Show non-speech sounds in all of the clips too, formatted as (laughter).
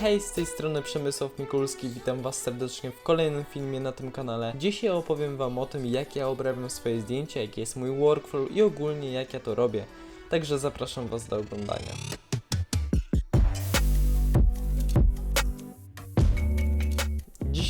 Hej, z tej strony Przemysław Mikulski, witam was serdecznie w kolejnym filmie na tym kanale. Dzisiaj opowiem wam o tym, jak ja obrabiam swoje zdjęcia, jaki jest mój workflow i ogólnie jak ja to robię. Także zapraszam was do oglądania.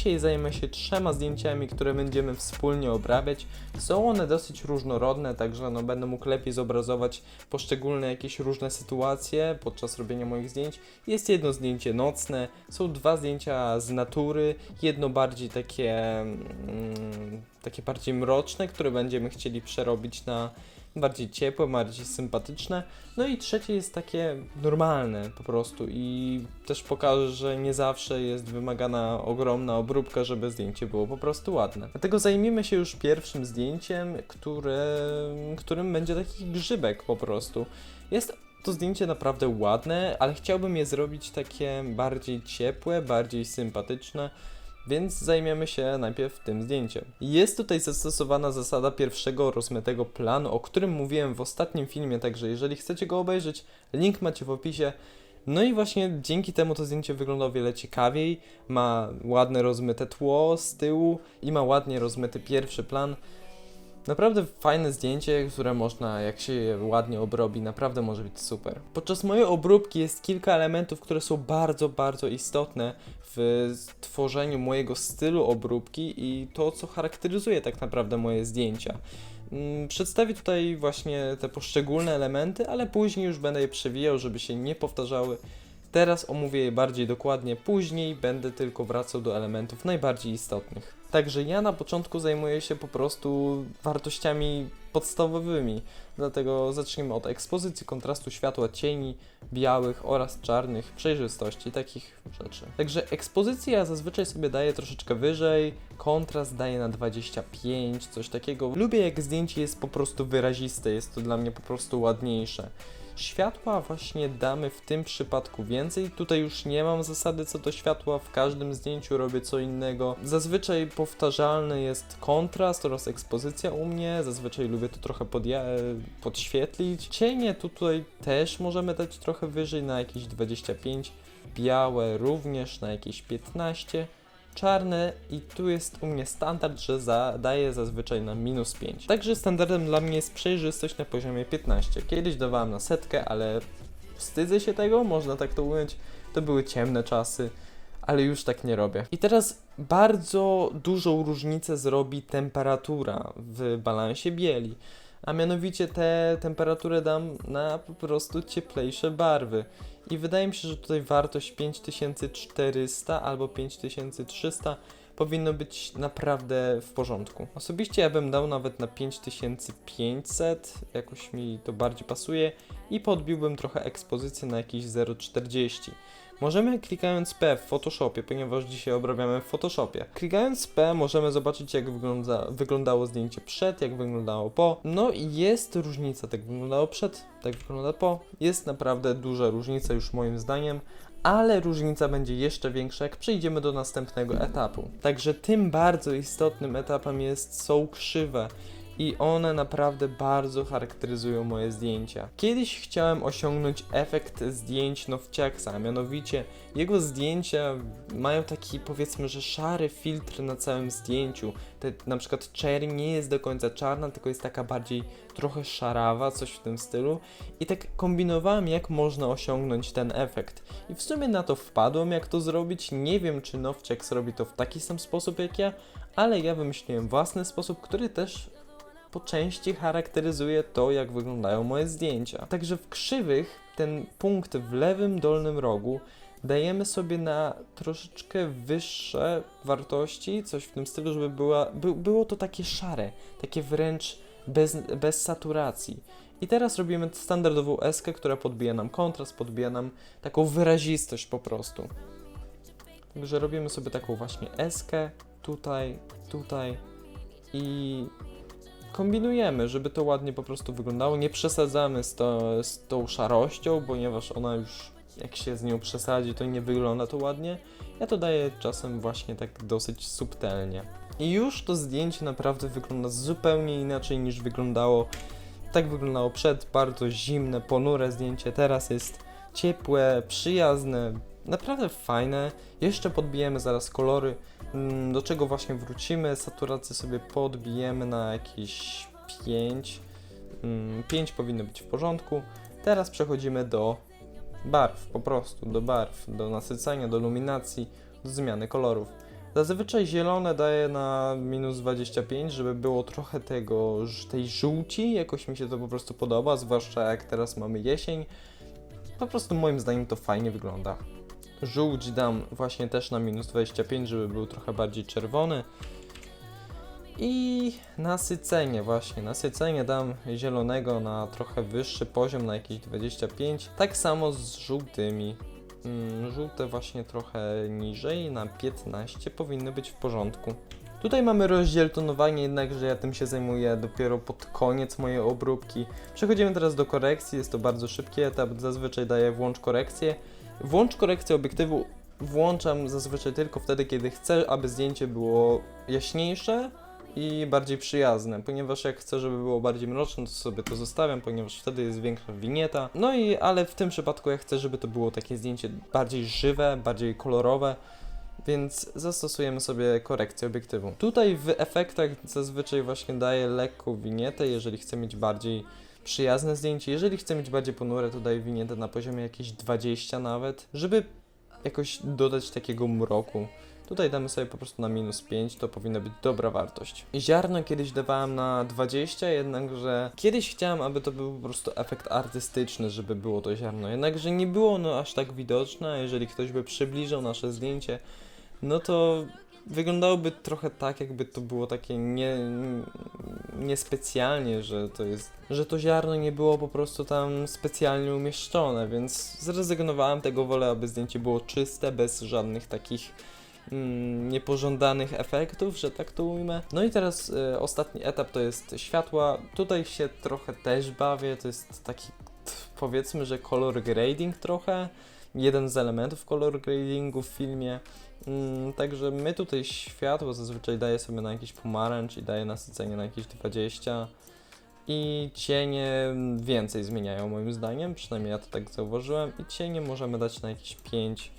Dzisiaj zajmę się trzema zdjęciami, które będziemy wspólnie obrabiać. Są one dosyć różnorodne, także no, będę mógł lepiej zobrazować poszczególne jakieś różne sytuacje podczas robienia moich zdjęć. Jest jedno zdjęcie nocne, są dwa zdjęcia z natury, jedno bardziej takie, mm, takie bardziej mroczne, które będziemy chcieli przerobić na bardziej ciepłe, bardziej sympatyczne. No i trzecie jest takie normalne po prostu i też pokażę, że nie zawsze jest wymagana ogromna obróbka, żeby zdjęcie było po prostu ładne. Dlatego zajmiemy się już pierwszym zdjęciem, które, którym będzie taki grzybek po prostu. Jest to zdjęcie naprawdę ładne, ale chciałbym je zrobić takie bardziej ciepłe, bardziej sympatyczne. Więc zajmiemy się najpierw tym zdjęciem. Jest tutaj zastosowana zasada pierwszego rozmytego planu, o którym mówiłem w ostatnim filmie, także jeżeli chcecie go obejrzeć, link macie w opisie. No i właśnie dzięki temu to zdjęcie wygląda o wiele ciekawiej, ma ładne rozmyte tło z tyłu i ma ładnie rozmyty pierwszy plan. Naprawdę fajne zdjęcie, które można, jak się je ładnie obrobi, naprawdę może być super. Podczas mojej obróbki jest kilka elementów, które są bardzo, bardzo istotne w tworzeniu mojego stylu obróbki i to, co charakteryzuje tak naprawdę moje zdjęcia. Mm, Przedstawię tutaj właśnie te poszczególne elementy, ale później już będę je przewijał, żeby się nie powtarzały. Teraz omówię je bardziej dokładnie, później będę tylko wracał do elementów najbardziej istotnych. Także ja na początku zajmuję się po prostu wartościami podstawowymi, dlatego zacznijmy od ekspozycji, kontrastu światła, cieni, białych oraz czarnych, przejrzystości, takich rzeczy. Także ekspozycję ja zazwyczaj sobie daję troszeczkę wyżej, kontrast daję na 25, coś takiego. Lubię jak zdjęcie jest po prostu wyraziste, jest to dla mnie po prostu ładniejsze. Światła właśnie damy w tym przypadku więcej. Tutaj już nie mam zasady co do światła, w każdym zdjęciu robię co innego. Zazwyczaj powtarzalny jest kontrast oraz ekspozycja u mnie. Zazwyczaj lubię to trochę podświetlić. Cienie tutaj też możemy dać trochę wyżej na jakieś 25. Białe również na jakieś 15 czarne i tu jest u mnie standard, że zadaję zazwyczaj na minus 5. Także standardem dla mnie jest przejrzystość na poziomie 15. Kiedyś dawałem na setkę, ale wstydzę się tego, można tak to ująć. To były ciemne czasy, ale już tak nie robię. I teraz bardzo dużą różnicę zrobi temperatura w balansie bieli. A mianowicie tę temperaturę dam na po prostu cieplejsze barwy. I wydaje mi się, że tutaj wartość 5400 albo 5300 powinno być naprawdę w porządku. Osobiście ja bym dał nawet na 5500, jakoś mi to bardziej pasuje i podbiłbym trochę ekspozycję na jakieś 0,40. Możemy klikając P w Photoshopie, ponieważ dzisiaj obrabiamy w Photoshopie. Klikając P możemy zobaczyć jak wygląda, wyglądało zdjęcie przed, jak wyglądało po. No i jest różnica, tak wyglądało przed, tak wygląda po. Jest naprawdę duża różnica już moim zdaniem, ale różnica będzie jeszcze większa, jak przejdziemy do następnego etapu. Także tym bardzo istotnym etapem jest są krzywe i one naprawdę bardzo charakteryzują moje zdjęcia. Kiedyś chciałem osiągnąć efekt zdjęć Nowciaksa, a mianowicie jego zdjęcia mają taki powiedzmy, że szary filtr na całym zdjęciu. Te, na przykład cherry nie jest do końca czarna, tylko jest taka bardziej trochę szarawa, coś w tym stylu. I tak kombinowałem, jak można osiągnąć ten efekt. I w sumie na to wpadłem, jak to zrobić. Nie wiem, czy Nowciaks robi to w taki sam sposób jak ja, ale ja wymyśliłem własny sposób, który też po części charakteryzuje to, jak wyglądają moje zdjęcia. Także w krzywych ten punkt w lewym dolnym rogu dajemy sobie na troszeczkę wyższe wartości, coś w tym stylu, żeby była, by, było to takie szare, takie wręcz bez, bez saturacji. I teraz robimy standardową eskę, która podbija nam kontrast, podbija nam taką wyrazistość po prostu. Także robimy sobie taką właśnie eskę, tutaj, tutaj i kombinujemy, żeby to ładnie po prostu wyglądało. Nie przesadzamy z, to, z tą szarością, ponieważ ona już jak się z nią przesadzi, to nie wygląda to ładnie. Ja to daję czasem właśnie tak dosyć subtelnie. I już to zdjęcie naprawdę wygląda zupełnie inaczej niż wyglądało. Tak wyglądało przed, bardzo zimne, ponure zdjęcie. Teraz jest ciepłe, przyjazne, naprawdę fajne. Jeszcze podbijemy zaraz kolory, mm, do czego właśnie wrócimy. Saturację sobie podbijemy na jakieś 5. 5 powinno być w porządku. Teraz przechodzimy do barw, po prostu do barw, do nasycenia, do luminacji, do zmiany kolorów. Zazwyczaj zielone daję na minus 25, żeby było trochę tego, tej żółci, jakoś mi się to po prostu podoba, zwłaszcza jak teraz mamy jesień. Po prostu moim zdaniem to fajnie wygląda. Żółć dam właśnie też na minus 25, żeby był trochę bardziej czerwony. I nasycenie właśnie, nasycenie dam zielonego na trochę wyższy poziom, na jakieś 25. Tak samo z żółtymi. Mm, żółte właśnie trochę niżej, na 15 powinny być w porządku. Tutaj mamy rozdziel tonowania, jednakże ja tym się zajmuję dopiero pod koniec mojej obróbki. Przechodzimy teraz do korekcji, jest to bardzo szybki etap, zazwyczaj daję włącz korekcję. Włącz korekcję obiektywu włączam zazwyczaj tylko wtedy, kiedy chcę, aby zdjęcie było jaśniejsze i bardziej przyjazne, ponieważ jak chcę, żeby było bardziej mroczne, to sobie to zostawiam, ponieważ wtedy jest większa winieta. No i, ale w tym przypadku ja chcę, żeby to było takie zdjęcie bardziej żywe, bardziej kolorowe, więc zastosujemy sobie korekcję obiektywu. Tutaj w efektach zazwyczaj właśnie daję lekką winietę, jeżeli chcę mieć bardziej przyjazne zdjęcie. Jeżeli chcę mieć bardziej ponure, to daję winietę na poziomie jakieś 20 nawet, żeby jakoś dodać takiego mroku. Tutaj damy sobie po prostu na minus 5, to powinna być dobra wartość. Ziarno kiedyś dawałem na 20, jednakże kiedyś chciałem, aby to był po prostu efekt artystyczny, żeby było to ziarno. Jednakże nie było ono aż tak widoczne, jeżeli ktoś by przybliżył nasze zdjęcie, no to wyglądałoby trochę tak, jakby to było takie nie, niespecjalnie, że to jest, że to ziarno nie było po prostu tam specjalnie umieszczone, więc zrezygnowałem tego, wolę, aby zdjęcie było czyste, bez żadnych takich mm, niepożądanych efektów, że tak to ujmę. No i teraz y, ostatni etap to jest światła. Tutaj się trochę też bawię, to jest taki powiedzmy, że color grading trochę. Jeden z elementów color gradingu w filmie. Mm, także my tutaj światło zazwyczaj daję sobie na jakiś pomarańcz i daję nasycenie na jakieś 20. I cienie więcej zmieniają moim zdaniem, przynajmniej ja to tak zauważyłem. I cienie możemy dać na jakieś 5.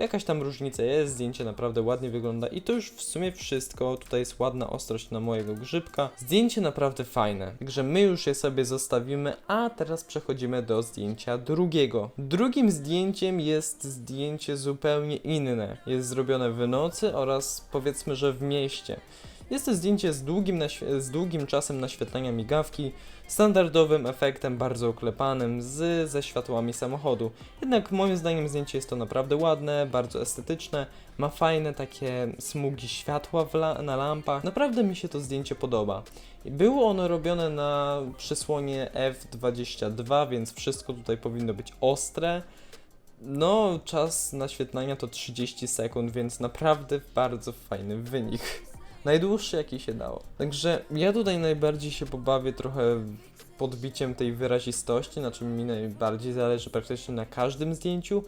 Jakaś tam różnica jest, zdjęcie naprawdę ładnie wygląda i to już w sumie wszystko. Tutaj jest ładna ostrość na mojego grzybka. Zdjęcie naprawdę fajne, także my już je sobie zostawimy, a teraz przechodzimy do zdjęcia drugiego. Drugim zdjęciem jest zdjęcie zupełnie inne. Jest zrobione w nocy oraz powiedzmy, że w mieście. Jest to zdjęcie z długim, z długim czasem naświetlania migawki, standardowym efektem bardzo oklepanym z, ze światłami samochodu. Jednak moim zdaniem zdjęcie jest to naprawdę ładne, bardzo estetyczne, ma fajne takie smugi światła la na lampach. Naprawdę mi się to zdjęcie podoba. Było ono robione na przysłonie F22, więc wszystko tutaj powinno być ostre. No, czas naświetlania to 30 sekund, więc naprawdę bardzo fajny wynik. Najdłuższy jaki się dało. Także ja tutaj najbardziej się pobawię trochę podbiciem tej wyrazistości, na czym mi najbardziej zależy praktycznie na każdym zdjęciu,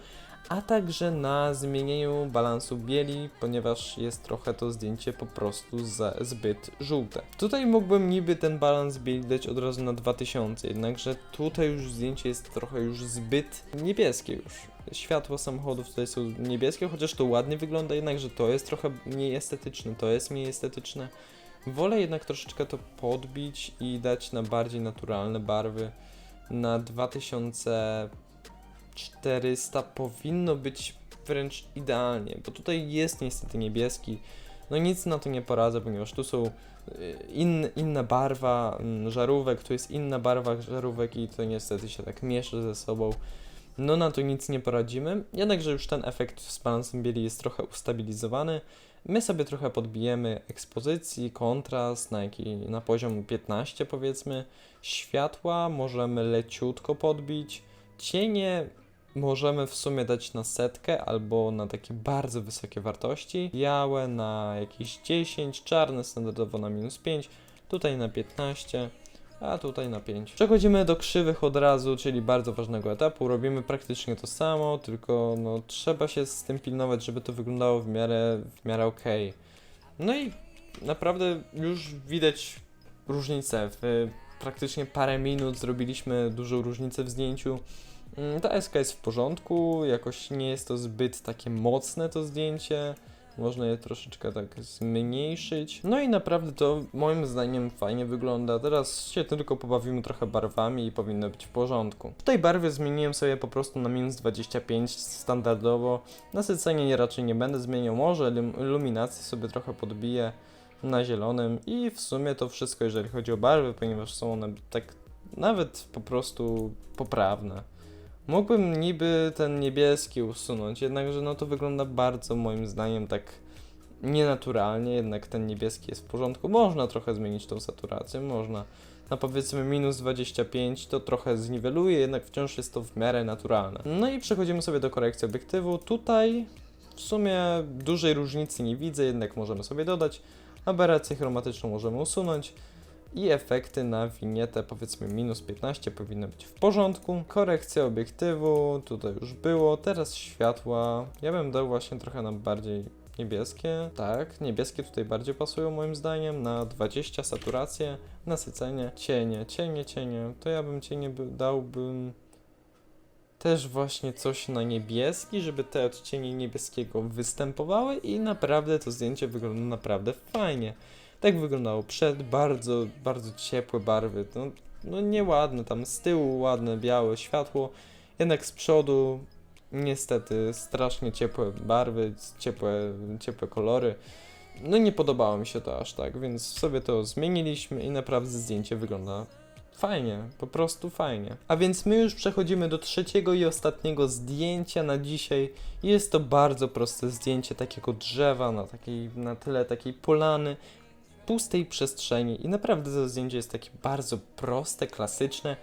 a także na zmienieniu balansu bieli, ponieważ jest trochę to zdjęcie po prostu zbyt żółte. Tutaj mógłbym niby ten balans bieli dać od razu na 2000, jednakże tutaj już zdjęcie jest trochę już zbyt niebieskie już. Światła samochodów tutaj są niebieskie, chociaż to ładnie wygląda, jednakże to jest trochę mniej estetyczne, to jest mniej estetyczne. Wolę jednak troszeczkę to podbić i dać na bardziej naturalne barwy. Na 2400 powinno być wręcz idealnie, bo tutaj jest niestety niebieski. No nic na to nie poradzę, ponieważ tu są y, in, inna barwa mm, żarówek, tu jest inna barwa żarówek i to niestety się tak miesza ze sobą. No na to nic nie poradzimy, jednakże już ten efekt z balansem bieli jest trochę ustabilizowany. My sobie trochę podbijemy ekspozycji, kontrast na, jaki, na poziom 15 powiedzmy. Światła możemy leciutko podbić. Cienie możemy w sumie dać na setkę albo na takie bardzo wysokie wartości. Białe na jakieś 10, czarne standardowo na minus 5, tutaj na 15 a tutaj na 5. Przechodzimy do krzywych od razu, czyli bardzo ważnego etapu. Robimy praktycznie to samo, tylko no, trzeba się z tym pilnować, żeby to wyglądało w miarę, w miarę ok. No i naprawdę już widać różnicę. W praktycznie parę minut zrobiliśmy dużą różnicę w zdjęciu. Mm, Ta SK jest w porządku, jakoś nie jest to zbyt takie mocne to zdjęcie. Można je troszeczkę tak zmniejszyć. No i naprawdę to moim zdaniem fajnie wygląda. Teraz się tylko pobawimy trochę barwami i powinno być w porządku. Tutaj barwy zmieniłem sobie po prostu na minus 25 standardowo. Nasycenie nie raczej nie będę zmieniał. Może ilum- iluminację sobie trochę podbiję na zielonym i w sumie to wszystko jeżeli chodzi o barwy, ponieważ są one tak nawet po prostu poprawne. Mógłbym niby ten niebieski usunąć, jednakże no to wygląda bardzo moim zdaniem tak nienaturalnie, jednak ten niebieski jest w porządku. Można trochę zmienić tą saturację, można. Na powiedzmy minus 25 to trochę zniweluje, jednak wciąż jest to w miarę naturalne. No i przechodzimy sobie do korekcji obiektywu. Tutaj w sumie dużej różnicy nie widzę, jednak możemy sobie dodać. Aberrację chromatyczną możemy usunąć i efekty na winietę powiedzmy minus 15 powinny być w porządku. Korekcja obiektywu tutaj już było, teraz światła. Ja bym dał właśnie trochę na bardziej niebieskie. Tak, niebieskie tutaj bardziej pasują moim zdaniem. Na 20 saturację, nasycenie, cienie, cienie, cienie. To ja bym cienie by, dałbym też właśnie coś na niebieski, żeby te odcienie niebieskiego występowały i naprawdę to zdjęcie wygląda naprawdę fajnie. Tak wyglądało przed, bardzo, bardzo ciepłe barwy, no, no nieładne, tam z tyłu ładne, białe światło, jednak z przodu niestety strasznie ciepłe barwy, ciepłe, ciepłe kolory. No nie podobało mi się to aż tak, więc sobie to zmieniliśmy i naprawdę zdjęcie wygląda fajnie, po prostu fajnie. A więc my już przechodzimy do trzeciego i ostatniego zdjęcia na dzisiaj. Jest to bardzo proste zdjęcie takiego drzewa na, takiej, na tyle takiej polany, pustej przestrzeni i naprawdę to zdjęcie jest takie bardzo proste, klasyczne,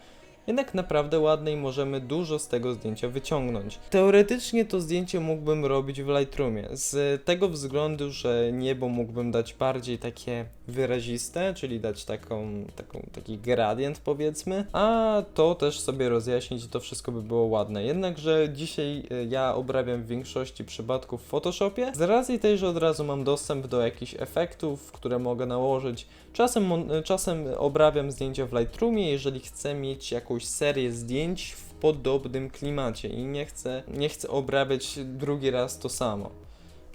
jednak naprawdę ładne i możemy dużo z tego zdjęcia wyciągnąć. Teoretycznie to zdjęcie mógłbym robić w Lightroomie, z tego względu, że niebo mógłbym dać bardziej takie wyraziste, czyli dać taką, taką, taki gradient powiedzmy, a to też sobie rozjaśnić i to wszystko by było ładne. Jednakże dzisiaj e, ja obrabiam w większości przypadków w Photoshopie, z racji tej, że od razu mam dostęp do jakichś efektów, które mogę nałożyć. Czasem, czasem obrabiam zdjęcia w Lightroomie, jeżeli chcę mieć jakąś serię zdjęć w podobnym klimacie i nie chcę, nie chcę obrabiać drugi raz to samo.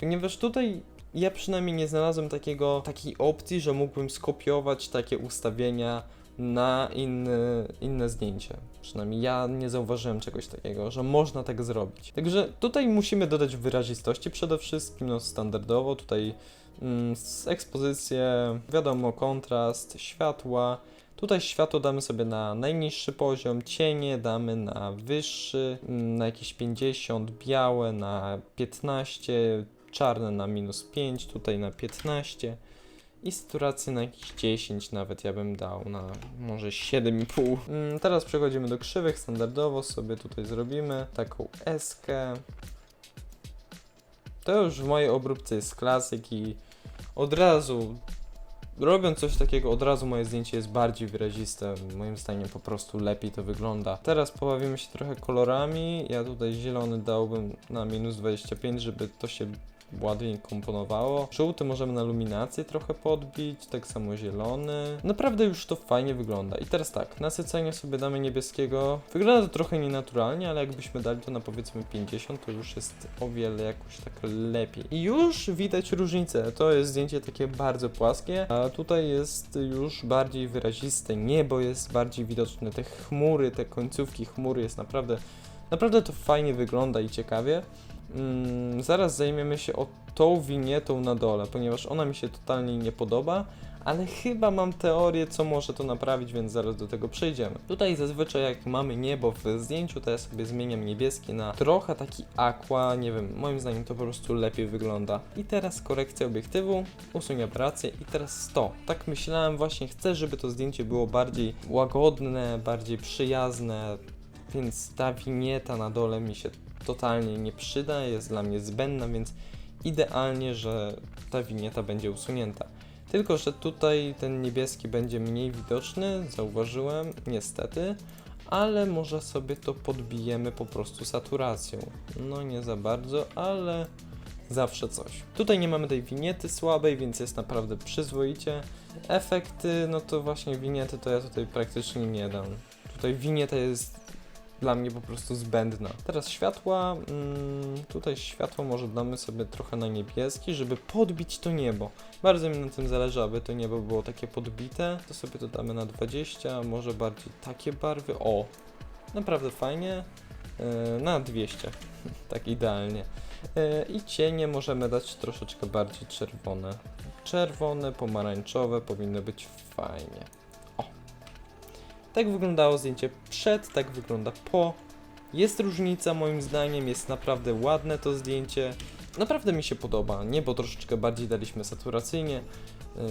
Ponieważ tutaj ja przynajmniej nie znalazłem takiego, takiej opcji, że mógłbym skopiować takie ustawienia na inne, inne zdjęcie. Przynajmniej ja nie zauważyłem czegoś takiego, że można tak zrobić. Także tutaj musimy dodać wyrazistości przede wszystkim, no standardowo tutaj mm, ekspozycję, wiadomo, kontrast, światła. Tutaj światło damy sobie na najniższy poziom, cienie damy na wyższy, na jakieś 50, białe na 15, czarne na minus 5, tutaj na 15 i saturację na jakieś 10 nawet ja bym dał, na może 7,5. Mm, teraz przechodzimy do krzywych, standardowo sobie tutaj zrobimy taką eskę. To już w mojej obróbce jest klasyk i od razu robiąc coś takiego, od razu moje zdjęcie jest bardziej wyraziste. Moim zdaniem po prostu lepiej to wygląda. Teraz pobawimy się trochę kolorami. Ja tutaj zielony dałbym na minus 25, żeby to się ładniej komponowało. Żółty możemy na luminację trochę podbić, tak samo zielony. Naprawdę już to fajnie wygląda. I teraz tak, nasycenie sobie damy niebieskiego. Wygląda to trochę nienaturalnie, ale jakbyśmy dali to na powiedzmy 50, to już jest o wiele jakoś tak lepiej. I już widać różnicę. To jest zdjęcie takie bardzo płaskie, a tutaj jest już bardziej wyraziste. Niebo jest bardziej widoczne, te chmury, te końcówki chmury jest naprawdę, naprawdę to fajnie wygląda i ciekawie. Mm, zaraz zajmiemy się o tą winietą na dole, ponieważ ona mi się totalnie nie podoba, ale chyba mam teorię, co może to naprawić, więc zaraz do tego przejdziemy. Tutaj zazwyczaj jak mamy niebo w zdjęciu, to ja sobie zmieniam niebieski na trochę taki aqua, nie wiem, moim zdaniem to po prostu lepiej wygląda. I teraz korekcja obiektywu, usunie aberrację i teraz 100. Tak myślałem właśnie, chcę, żeby to zdjęcie było bardziej łagodne, bardziej przyjazne, więc ta winieta na dole mi się totalnie nie przyda, jest dla mnie zbędna, więc idealnie, że ta winieta będzie usunięta. Tylko, że tutaj ten niebieski będzie mniej widoczny, zauważyłem, niestety, ale może sobie to podbijemy po prostu saturacją. No nie za bardzo, ale zawsze coś. Tutaj nie mamy tej winiety słabej, więc jest naprawdę przyzwoicie. Efekty, no to właśnie winiety to ja tutaj praktycznie nie dam. Tutaj winieta jest dla mnie po prostu zbędna. Teraz światła, mm, tutaj światło może damy sobie trochę na niebieski, żeby podbić to niebo. Bardzo mi na tym zależy, aby to niebo było takie podbite. To sobie to damy na 20, może bardziej takie barwy. O, naprawdę fajnie. Yy, na 200, (laughs) tak idealnie. Yy, I cienie możemy dać troszeczkę bardziej czerwone. Czerwone, pomarańczowe powinno być fajnie. Tak wyglądało zdjęcie przed, tak wygląda po. Jest różnica moim zdaniem, jest naprawdę ładne to zdjęcie. Naprawdę mi się podoba. Niebo troszeczkę bardziej daliśmy saturacyjnie. Yy,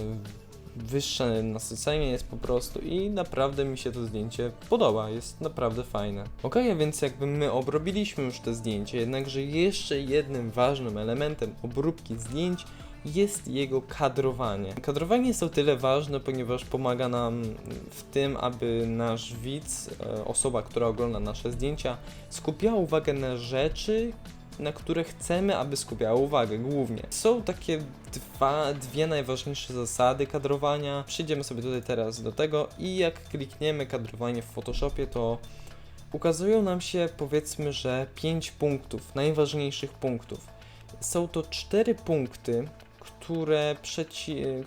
wyższe nasycenie jest po prostu i naprawdę mi się to zdjęcie podoba, jest naprawdę fajne. Ok, a więc jakby my obrobiliśmy już to zdjęcie, jednakże jeszcze jednym ważnym elementem obróbki zdjęć jest jego kadrowanie. Kadrowanie jest o tyle ważne, ponieważ pomaga nam w tym, aby nasz widz, e, osoba, która ogląda nasze zdjęcia, skupiała uwagę na rzeczy, na które chcemy, aby skupiała uwagę głównie. Są takie dwa, dwie najważniejsze zasady kadrowania. Przejdziemy sobie tutaj teraz do tego i jak klikniemy kadrowanie w Photoshopie, to ukazują nam się powiedzmy, że 5 punktów, najważniejszych punktów. Są to cztery punkty, które,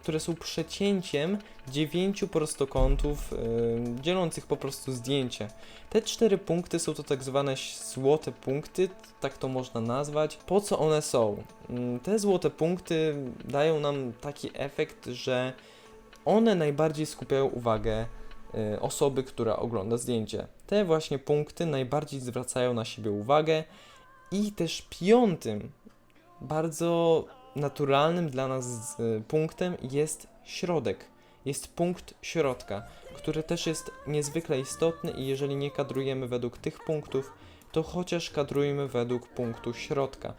które są przecięciem dziewięciu prostokątów yy, dzielących po prostu zdjęcie. Te cztery punkty są to tak zwane złote punkty, tak to można nazwać. Po co one są? Mm, Te złote punkty dają nam taki efekt, że one najbardziej skupiają uwagę y, osoby, która ogląda zdjęcie. Te właśnie punkty najbardziej zwracają na siebie uwagę i też piątym, bardzo naturalnym dla nas y, punktem jest środek. Jest punkt środka, który też jest niezwykle istotny i jeżeli nie kadrujemy według tych punktów, to chociaż kadrujmy według punktu środka.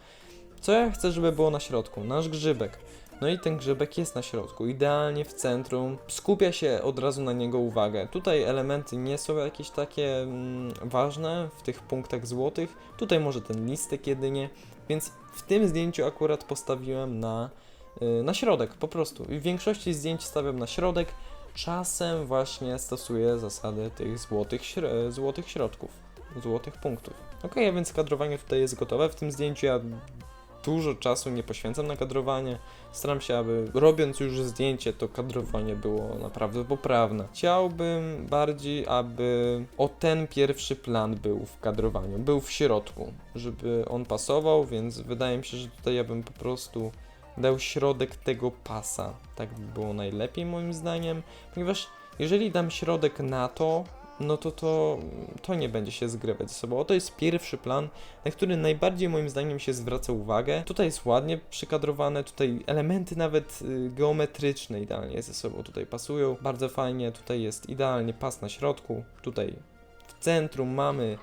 Co ja chcę, żeby było na środku? Nasz grzybek. No i ten grzybek jest na środku, idealnie w centrum, skupia się od razu na niego uwagę. Tutaj elementy nie są jakieś takie mm, ważne w tych punktach złotych, tutaj może ten listek jedynie, więc w tym zdjęciu akurat postawiłem na, y, na środek po prostu. I w większości zdjęć stawiam na środek, czasem właśnie stosuję zasady tych złotych, śr- złotych środków, złotych punktów. Ok, a więc kadrowanie tutaj jest gotowe. W tym zdjęciu ja dużo czasu nie poświęcam na kadrowanie. Staram się, aby robiąc już zdjęcie, to kadrowanie było naprawdę poprawne. Chciałbym bardziej, aby o ten pierwszy plan był w kadrowaniu, był w środku, żeby on pasował, więc wydaje mi się, że tutaj ja bym po prostu dał środek tego pasa. Tak by było najlepiej moim zdaniem, ponieważ jeżeli dam środek na to, no to, to to nie będzie się zgrywać ze sobą. Oto jest pierwszy plan, na który najbardziej moim zdaniem się zwraca uwagę. Tutaj jest ładnie przykadrowane, tutaj elementy nawet y, geometryczne idealnie ze sobą tutaj pasują. Bardzo fajnie, tutaj jest idealnie pas na środku. Tutaj w centrum mamy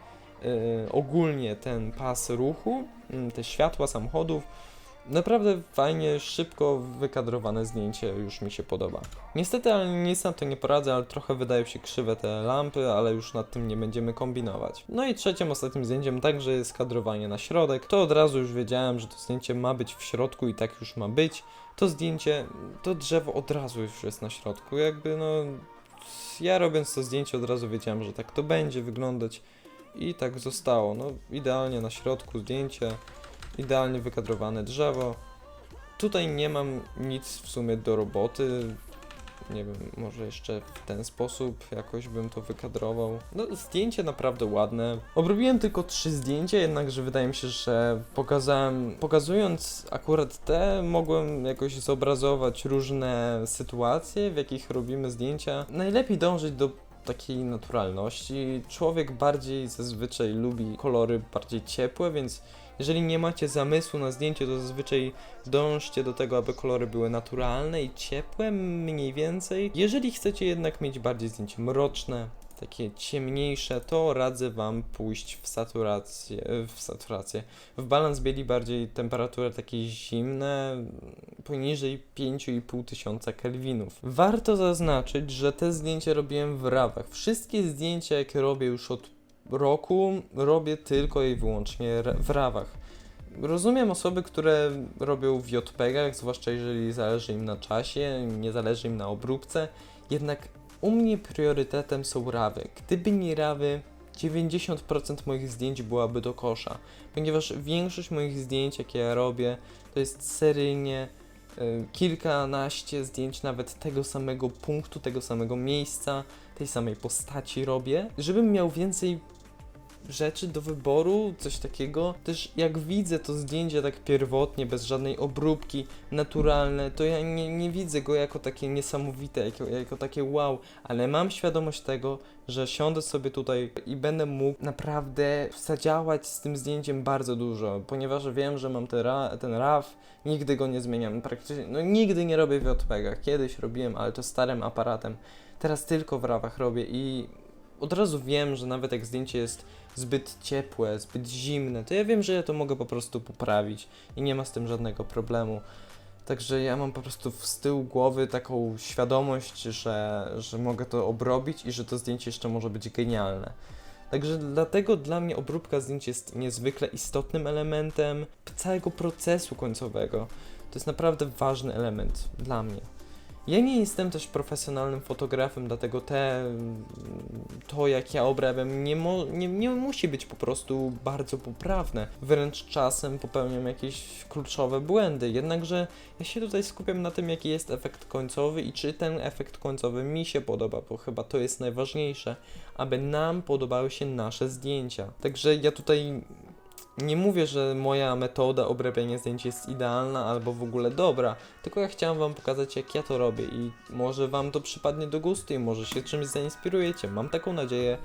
y, ogólnie ten pas ruchu, y, te światła samochodów. Naprawdę fajnie, szybko wykadrowane zdjęcie, już mi się podoba. Niestety, ale nic na to nie poradzę, ale trochę wydają się krzywe te lampy, ale już nad tym nie będziemy kombinować. No i trzecim, ostatnim zdjęciem także jest kadrowanie na środek. To od razu już wiedziałem, że to zdjęcie ma być w środku i tak już ma być. To zdjęcie, to drzewo od razu już jest na środku, jakby no... Ja robiąc to zdjęcie od razu wiedziałem, że tak to będzie wyglądać i tak zostało. No idealnie na środku zdjęcie idealnie wykadrowane drzewo. Tutaj nie mam nic w sumie do roboty. Nie wiem, może jeszcze w ten sposób jakoś bym to wykadrował. No, zdjęcie naprawdę ładne. Obrobiłem tylko trzy zdjęcia, jednakże wydaje mi się, że pokazałem, pokazując akurat te, mogłem jakoś zobrazować różne sytuacje, w jakich robimy zdjęcia. Najlepiej dążyć do takiej naturalności. Człowiek bardziej zazwyczaj lubi kolory bardziej ciepłe, więc jeżeli nie macie zamysłu na zdjęcie, to zazwyczaj dążcie do tego, aby kolory były naturalne i ciepłe, mniej więcej. Jeżeli chcecie jednak mieć bardziej zdjęcie mroczne, takie ciemniejsze, to radzę Wam pójść w saturację, w saturację, w balans bieli bardziej temperaturę takie zimne, poniżej 5,5 tysiąca kelwinów. Warto zaznaczyć, że te zdjęcia robiłem w rawach. Wszystkie zdjęcia, jakie robię już od roku, robię tylko i wyłącznie w rawach. Rozumiem osoby, które robią w JPEGach, zwłaszcza jeżeli zależy im na czasie, nie zależy im na obróbce, jednak u mnie priorytetem są rawy. Gdyby nie rawy, 90% moich zdjęć byłaby do kosza, ponieważ większość moich zdjęć, jakie ja robię, to jest seryjnie y, kilkanaście zdjęć nawet tego samego punktu, tego samego miejsca, tej samej postaci robię, żebym miał więcej rzeczy do wyboru, coś takiego. Też jak widzę to zdjęcie tak pierwotnie, bez żadnej obróbki, naturalne, to ja nie, nie widzę go jako takie niesamowite, jako, jako takie wow, ale mam świadomość tego, że siądę sobie tutaj i będę mógł naprawdę zadziałać z tym zdjęciem bardzo dużo, ponieważ wiem, że mam ten, ra, ten RAW, nigdy go nie zmieniam, praktycznie, no nigdy nie robię w JPEGach, kiedyś robiłem, ale to starym aparatem, teraz tylko w RAWach robię i od razu wiem, że nawet jak zdjęcie jest zbyt ciepłe, zbyt zimne, to ja wiem, że ja to mogę po prostu poprawić i nie ma z tym żadnego problemu. Także ja mam po prostu z tyłu głowy taką świadomość, że, że mogę to obrobić i że to zdjęcie jeszcze może być genialne. Także dlatego dla mnie obróbka zdjęć jest niezwykle istotnym elementem całego procesu końcowego. To jest naprawdę ważny element dla mnie. Ja nie jestem też profesjonalnym fotografem, dlatego te, to jak ja obrabiam nie, mo, nie, nie musi być po prostu bardzo poprawne. Wręcz czasem popełniam jakieś kluczowe błędy, jednakże ja się tutaj skupiam na tym, jaki jest efekt końcowy i czy ten efekt końcowy mi się podoba, bo chyba to jest najważniejsze, aby nam podobały się nasze zdjęcia. Także ja tutaj nie mówię, że moja metoda obrabiania zdjęć jest idealna albo w ogóle dobra, tylko ja chciałem Wam pokazać, jak ja to robię i może Wam to przypadnie do gustu i może się czymś zainspirujecie. Mam taką nadzieję.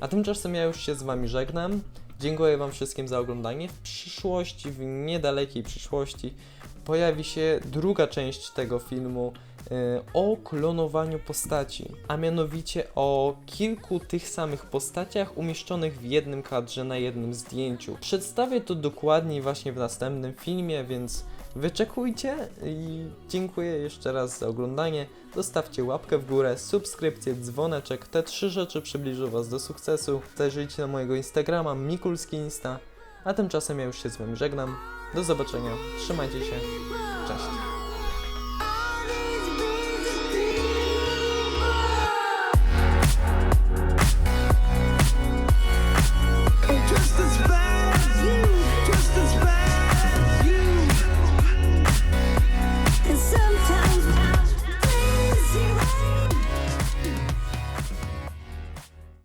A tymczasem ja już się z Wami żegnam. Dziękuję Wam wszystkim za oglądanie. W przyszłości, w niedalekiej przyszłości, pojawi się druga część tego filmu o klonowaniu postaci, a mianowicie o kilku tych samych postaciach umieszczonych w jednym kadrze na jednym zdjęciu. Przedstawię to dokładniej właśnie w następnym filmie, więc wyczekujcie i dziękuję jeszcze raz za oglądanie. Zostawcie łapkę w górę, subskrypcję, dzwoneczek. Te trzy rzeczy przybliżą Was do sukcesu. Zajrzyjcie na mojego Instagrama Mikulski Insta. A tymczasem ja już się z Wami żegnam. Do zobaczenia. Trzymajcie się. Cześć.